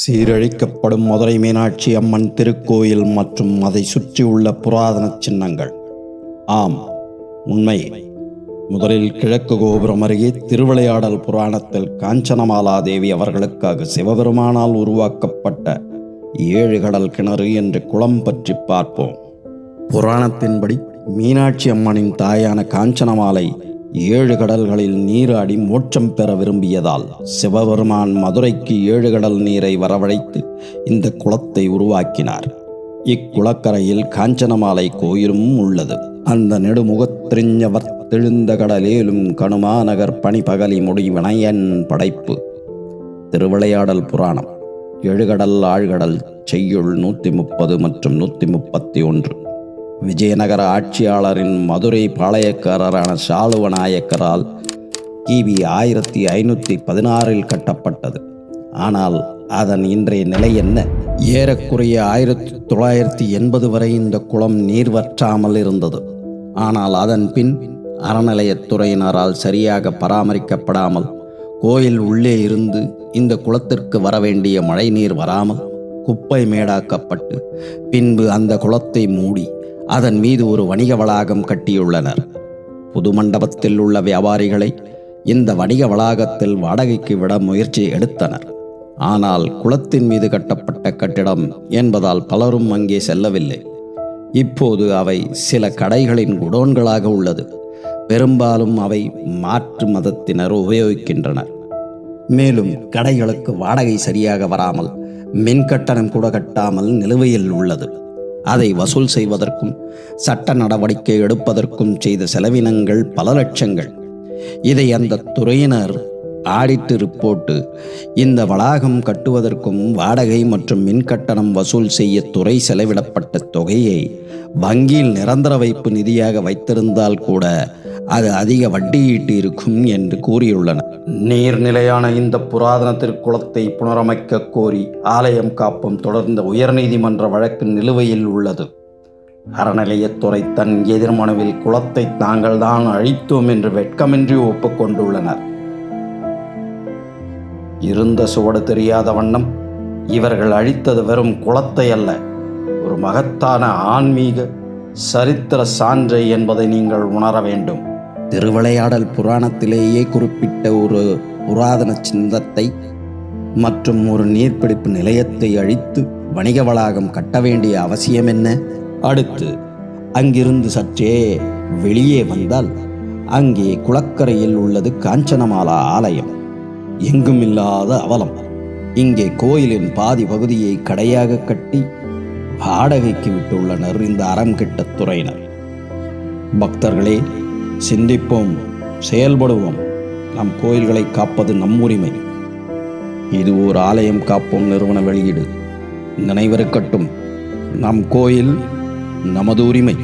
சீரழிக்கப்படும் மதுரை மீனாட்சி அம்மன் திருக்கோயில் மற்றும் அதை சுற்றியுள்ள புராதன சின்னங்கள். ஆம் உண்மை. முதலில் கிழக்கு கோபுரம் அருகே திருவிளையாடல் புராணத்தில் காஞ்சனமாலா தேவி அவர்களுக்காக சிவபெருமானால் உருவாக்கப்பட்ட ஏழு கடல் கிணறு என்று குளம் பற்றி பார்ப்போம். புராணத்தின்படி மீனாட்சி அம்மனின் தாயான காஞ்சனமாலை ஏழு கடல்களில் நீராடி மோட்சம் பெற விரும்பியதால் சிவபெருமான் மதுரைக்கு ஏழு கடல் நீரை வரவழைத்து இந்த குளத்தை உருவாக்கினார். இக்குளக்கரையில் காஞ்சனமாலை கோயிலும் உள்ளது. அந்த நெடுமுகத்திரிஞ்சவர் தெழுந்த கடலேலும் கணுமாநகர் பணிபகலி முடி வினயன் படைப்பு. திருவிளையாடல் புராணம். எழுகடல் ஆழ்கடல் செய்யுள் நூற்றி முப்பது மற்றும் நூற்றி முப்பத்தி ஒன்று. விஜயநகர ஆட்சியாளரின் மதுரை பாளையக்காரரான சாலுவ நாயக்கரால் கிபி ஆயிரத்தி ஐநூற்றி பதினாறில் கட்டப்பட்டது. ஆனால் அதன் இன்றைய நிலை என்ன? ஏறக்குறைய ஆயிரத்தி தொள்ளாயிரத்தி எண்பது வரை இந்த குளம் நீர் வற்றாமல் இருந்தது. ஆனால் அதன் பின் அறநிலையத்துறையினரால் சரியாக பராமரிக்கப்படாமல் கோயில் உள்ளே இருந்து இந்த குளத்திற்கு வரவேண்டிய மழைநீர் வராமல் குப்பை மேடாக்கப்பட்டு பின்பு அந்த குளத்தை மூடி அதன் மீது ஒரு வணிக வளாகம் கட்டியுள்ளனர். புது மண்டபத்தில் உள்ள வியாபாரிகளை இந்த வணிக வளாகத்தில் வாடகைக்கு விட முயற்சி எடுத்தனர். ஆனால் குளத்தின் மீது கட்டப்பட்ட கட்டிடம் என்பதால் பலரும் அங்கே செல்லவில்லை. இப்போது அவை சில கடைகளின் குடோன்களாக உள்ளது. பெரும்பாலும் அவை மாற்று மதத்தினர் உபயோகிக்கின்றனர். மேலும் கடைகளுக்கு வாடகை சரியாக வராமல் மின் கட்டணம் கூட கட்டாமல் நிலுவையில் உள்ளது. அதை வசூல் செய்வதற்கும் சட்ட நடவடிக்கை எடுப்பதற்கும் செய்த செலவினங்கள் பல லட்சங்கள். இதை அந்த துறையினர் ஆடிட்டு ரிப்போர்ட்டு இந்த வளாகம் கட்டுவதற்கும் வாடகை மற்றும் மின் கட்டணம் வசூல் செய்ய துறை செலவிடப்பட்ட தொகையை வங்கியில் நிரந்தர வைப்பு நிதியாக வைத்திருந்தால் கூட அது அதிக வட்டியீட்டு இருக்கும் என்று கூறியுள்ளனர் நீர்நிலையான இந்த புராதன திருக்குளத்தை புனரமைக்க கோரி ஆலயம் காப்பும் தொடர்ந்த உயர்நீதிமன்ற வழக்கு நிலுவையில் உள்ளது. அறநிலையத்துறை தன் எதிர்மனுவில் குளத்தை தாங்கள் தான் அழித்தோம் என்று வெட்கமின்றி ஒப்புக்கொண்டுள்ளனர் இருந்த சுவடு தெரியாத வண்ணம் இவர்கள் அழித்தது வெறும் குளத்தை அல்ல ஒரு மகத்தான ஆன்மீக சரித்திர சான்றை என்பதை நீங்கள் உணர வேண்டும். திருவிளையாடல் புராணத்திலேயே குறிப்பிட்ட ஒரு புராதன சின்னத்தை மற்றும் ஒரு நீர்ப்பிடிப்பு நிலையத்தை அழித்து வணிக வளாகம் கட்ட வேண்டிய அவசியம் என்ன? அடுத்து அங்கிருந்து சற்றே வெளியே வந்தால் அங்கே குளக்கரையில் உள்ளது காஞ்சனமாலா ஆலயம். எங்கும் இல்லாத அவலம். இங்கே கோயிலின் பாதி பகுதியை கடையாக கட்டி வாடகைக்கு விட்டுள்ளனர் இந்த அறம் கிட்ட துறையினர். பக்தர்களே சிந்திப்போம் செயல்படுவோம். நம் கோயில்களை காப்பது நம் உரிமை. இது ஒரு ஆலயம் காப்போம் நிறுவன வெளியீடு. நினைவிருக்கட்டும் நம் கோயில் நமது உரிமை.